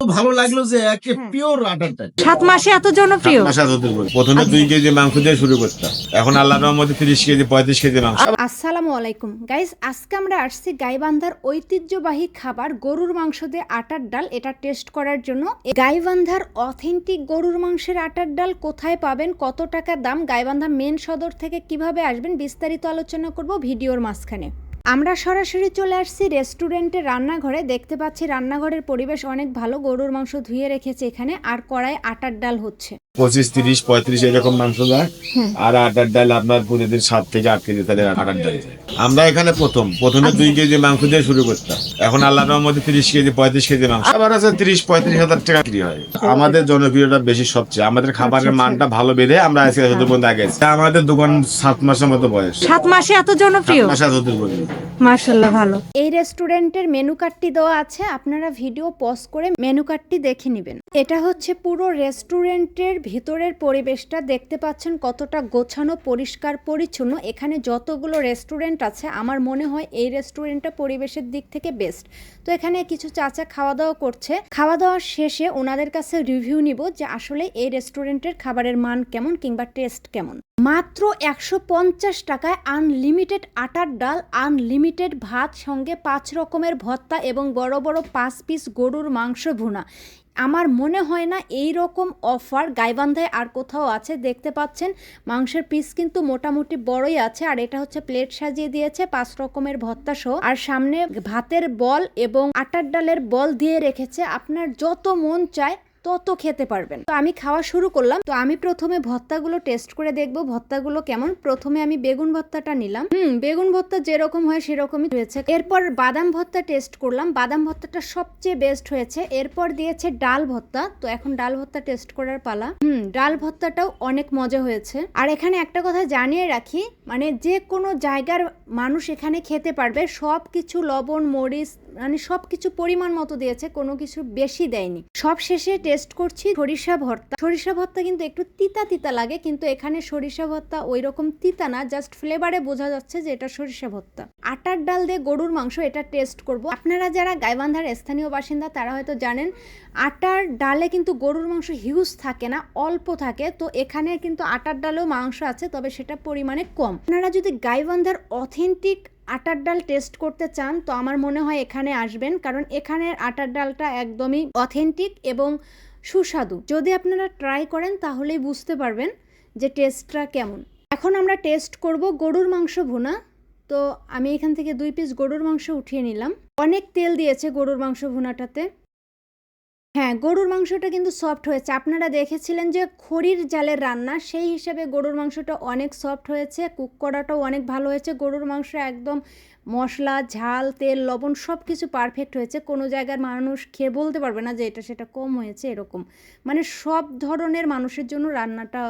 তো ভালো লাগল যে একে। পিওর আটারটা সাত মাসে এত জনপ্রিয় মাসা হতে পারে। প্রথমে দুই কেজি মাংস দিয়ে শুরু করতাম। এখন আল্লাহ রহমতে তিরিশ কেজি পঁয়ত্রিশ কেজি মাংস। আসসালামু আলাইকুম। গাইজ আজকে আমরা আসছি গাইবান্ধার ঐতিহ্যবাহী খাবার গরুর মাংস দিয়ে আটার ডাল। এটা টেস্ট করার জন্য। গাইবান্ধার অথেন্টিক গরুর মাংসের আটার ডাল কোথায় পাবেন? কত টাকা দাম? গাইবান্ধা মেন সদর থেকে কীভাবে আসবেন? বিস্তারিত আলোচনা করব ভিডিওর মাঝখানে। আমরা সরাসরি চলে আসছি রেস্টুরেন্টের রান্নাঘরে। দেখতে পাচ্ছি রান্নাঘরের পরিবেশ অনেক ভালো। গরুর মাংস ধুয়ে রেখেছে এখানে। আর কড়াই আটার ডাল হচ্ছে। পঁচিশ তিরিশ পঁয়ত্রিশ এরকম মাংস যায় আর আটার ডাল আপনার প্রতিদিন সাত থেকে আট কেজি তাহলে আটার ডাল যায়। আমরা এখানে প্রথম প্রথমে দুই কেজি মাংস দিয়ে শুরু করতাম। এখন আল্লাহ রহমতে তিরিশ কেজি পঁয়ত্রিশ কেজি মাংস। আবার আছে তিরিশ পঁয়ত্রিশ হাজার টাকা বিক্রি হয়। আমাদের জনপ্রিয়তা বেশি সবচেয়ে। আমাদের খাবারের মানটা ভালো বেড়ে আমরা আজকে চতুর্থ পর্যন্ত আগে আমাদের দোকান সাত মাসের মতো বয়স। সাত মাসে এত জনপ্রিয়? মাসে পর্যন্ত। মার্শাল্লাহ ভালো। এই রেস্টুরেন্টের মেনু কার্ডটি দেওয়া আছে। আপনারা ভিডিও পজ করে মেনু কার্ডটি দেখে নেবেন। এটা হচ্ছে পুরো রেস্টুরেন্টের ভিতরের পরিবেশটা দেখতে পাচ্ছেন কতটা গোছানো, পরিষ্কার, পরিচ্ছন্ন। এখানে যতগুলো রেস্টুরেন্ট আছে, আমার মনে হয় এই রেস্টুরেন্টটা পরিবেশের দিক থেকে বেস্ট তো এখানে কিছু চাচা খাওয়া দাওয়া করছে। খাওয়া দাওয়া শেষে ওনাদের কাছে রিভিউ নিব যে আসলে এই রেস্টুরেন্টের খাবারের মান কেমন কিংবা টেস্ট কেমন। মাত্র একশো পঞ্চাশ টাকায় আনলিমিটেড আটার ডাল আনলিমিটেড ভাত, সঙ্গে পাঁচ রকমের ভর্তা এবং বড় বড় পাঁচ পিস গরুর মাংস ভুনা। আমার মনে হয় না এই রকম অফার গাইবান্ধায় আর কোথাও আছে, দেখতে পাচ্ছেন? মাংসের পিস কিন্তু মোটামুটি বড়ই আছে, আর এটা হচ্ছে প্লেট সাজিয়ে দিয়েছে, পাঁচ রকমের ভত্তা সহ। আর সামনে ভাতের বল এবং আটার ডালের বল দিয়ে রেখেছে, আপনার যত মন চায় তত খেতে পারবেন। তো আমি খাওয়া শুরু করলাম। তো আমি প্রথমে ভর্তাগুলো টেস্ট করে দেখব ভর্তাগুলো কেমন। প্রথমে আমি বেগুন ভর্তাটা নিলাম। হুম, বেগুন ভর্তা যেরকম হয় সেরকমই হয়েছে। এরপর বাদাম ভর্তা টেস্ট করলাম। বাদাম ভর্তাটা সবচেয়ে বেস্ট হয়েছে। এরপর দিয়েছে ডাল ভর্তা। তো এখন ডাল ভর্তা টেস্ট করার পালা। হুম, ডাল ভর্তাটাও অনেক মজা হয়েছে। আর এখানে একটা কথা জানিয়ে রাখি মানে যে কোনো জায়গার মানুষ এখানে খেতে পারবে, সব কিছু লবণ, মরিচ মানে সব কিছু পরিমাণ মতো দিয়েছে, কোনো কিছু বেশি দেয়নি। সব শেষে টেস্ট করছি সরিষা ভর্তা। সরিষা ভর্তা কিন্তু একটু তিতা তিতা লাগে, কিন্তু এখানে সরিষা ভর্তা ওই রকম তিতা না জাস্ট ফ্লেভারে বোঝা যাচ্ছে যে এটা সরিষা ভর্তা। আটার ডাল দিয়ে গরুর মাংস, এটা টেস্ট করব। আপনারা যারা গাইবান্ধার স্থানীয় বাসিন্দা, তারা হয়তো জানেন, আটার ডালে কিন্তু গরুর মাংস হিউজ থাকে না, অল্প থাকে, তো এখানে কিন্তু আটার ডালেও মাংস আছে, তবে সেটা পরিমাণে কম। আপনারা যদি গাইবান্ধার অথেন্টিক আটার ডাল টেস্ট করতে চান, তো আমার মনে হয় এখানে আসবেন, কারণ এখানের আটার ডালটা একদমই অথেন্টিক এবং সুস্বাদু। যদি আপনারা ট্রাই করেন, তাহলেই বুঝতে পারবেন যে টেস্টটা কেমন। এখন আমরা টেস্ট করব গরুর মাংস ভুনা। তো আমি এখান থেকে দুই পিস গরুর মাংস উঠিয়ে নিলাম। অনেক তেল দিয়েছে গরুর মাংস ভুনাটাতে। হ্যাঁ গরুর মাংসটা কিন্তু সফট হয়েছে। আপনারা দেখেছিলেন যে খড়ির জালের রান্না, সেই হিসাবে গরুর মাংসটা অনেক সফট হয়েছে কুক করাটাও অনেক ভালো হয়েছে। গরুর মাংস একদম মশলা, ঝাল, তেল, লবণ সব কিছু পারফেক্ট হয়েছে। কোনো জায়গার মানুষ খেয়ে বলতে পারবে না যে এটা সেটা কম হয়েছে, এরকম। মানে সব ধরনের মানুষের জন্য রান্নাটা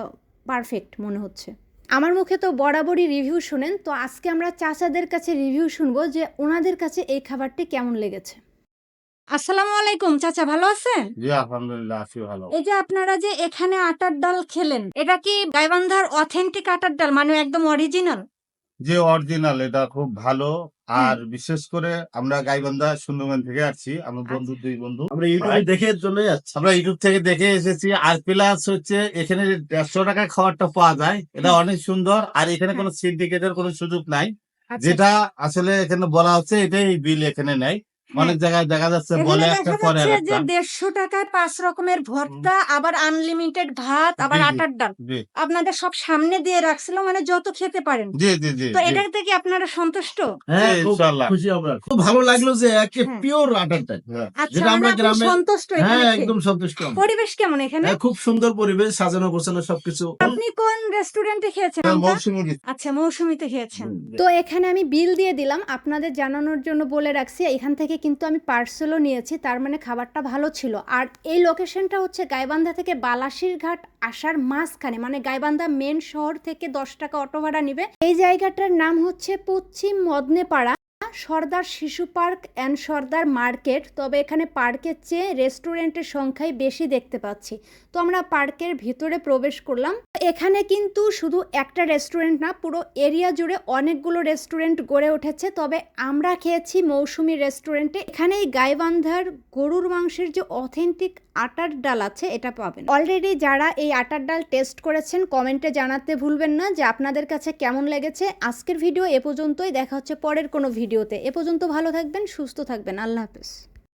পারফেক্ট মনে হচ্ছে। আমার মুখে তো বরাবরই রিভিউ শুনেন, তো আজকে আমরা চাচাদের কাছে রিভিউ শুনব যে ওনাদের কাছে এই খাবারটি কেমন লেগেছে। আসসালামু আলাইকুম চাচা ভালো আছেন? জি আলহামদুলিল্লাহ আছি ভালো। এই যে আপনারা যে এখানে আটার ডাল খেলেন এটা কি গাইবান্ধার অথেন্টিক আটার ডাল মানে একদম অরিজিনাল যে অরিজিনাল এটা খুব ভালো। আর বিশেষ করে আমরা গাইবান্ধা সুন্দরবন থেকে আসছি আমার বন্ধু দুই বন্ধু। আমরা ইউটিউবে দেখে জন্য যাচ্ছি আমরা ইউটিউব থেকে দেখে এসেছি আর প্লাস হচ্ছে এখানে দেড়শো টাকা খাবারটা পাওয়া যায় এটা অনেক সুন্দর আর এখানে কোনো সিন্ডিকেটের কোনো সুযোগ নাই। আচ্ছা, যেটা আসলে এখানে বলা হচ্ছে এটাই বিল এখানে নেই অনেক জায়গায় দেখা যাচ্ছে বলে এখানে একটা পরে যে দেড়শো টাকায় পাঁচ রকমের ভর্তা আবার আনলিমিটেড ভাত আবার। আটার ডাল। আপনাদের সব সামনে দিয়ে রাখছিল মানে যত খেতে পারেন। জি জি জি তো জি। এটাতে কি আপনারা সন্তুষ্ট? হ্যাঁ খুব ইনশাআল্লাহ। খুশি আমরা। খুব ভালো লাগল যে একে হ্যাঁ। পিওর আটারটা হ্যাঁ। আচ্ছা যেটা আমরা মানে গ্রামে- সন্তুষ্ট হ্যাঁ একদম সন্তুষ্ট পরিবেশ কেমন এখানে? হ্যাঁ, খুব সুন্দর পরিবেশ সাজানো গোছানো সবকিছু। আপনি কোন রেস্টুরেন্টে খেয়েছেন মৌসুমী আচ্ছা মৌসুমিতে খেয়েছেন। তো এখানে আমি বিল দিয়ে দিলাম। আপনাদের জানানোর জন্য বলে রাখছি এখান থেকে কিন্তু আমি পার্সেলও নিয়েছি, তার মানে খাবারটা ভালো ছিল। আর এই লোকেশনটা হচ্ছে গাইবান্ধা থেকে বালাসির ঘাট আসার মাঝখানে মানে গাইবান্ধা মেন শহর থেকে দশ টাকা অটো ভাড়া নিবে। এই জায়গাটার নাম হচ্ছে পশ্চিম মদনেপাড়া। সর্দার শিশু পার্ক অ্যান্ড সর্দার মার্কেট, তবে এখানে পার্কের চেয়ে রেস্টুরেন্টের সংখ্যাই বেশি দেখতে পাচ্ছি। তো আমরা পার্কের ভিতরে প্রবেশ করলাম। এখানে কিন্তু শুধু একটা রেস্টুরেন্ট না, পুরো এরিয়া জুড়ে অনেকগুলো রেস্টুরেন্ট গড়ে উঠেছে। তবে আমরা খেয়েছি মৌসুমি রেস্টুরেন্টে। এখানে এই গাইবান্ধার গরুর মাংসের যে অথেন্টিক আটার ডাল আছে, এটা পাবেন। অলরেডি যারা এই আটার ডাল টেস্ট করেছেন কমেন্টে জানাতে ভুলবেন না যে আপনাদের কাছে কেমন লেগেছে। আজকের ভিডিও এ পর্যন্তই, দেখা হচ্ছে পরের কোনো ভিডিওতে এ পর্যন্ত ভালো থাকবেন, সুস্থ থাকবেন। আল্লাহ হাফেজ।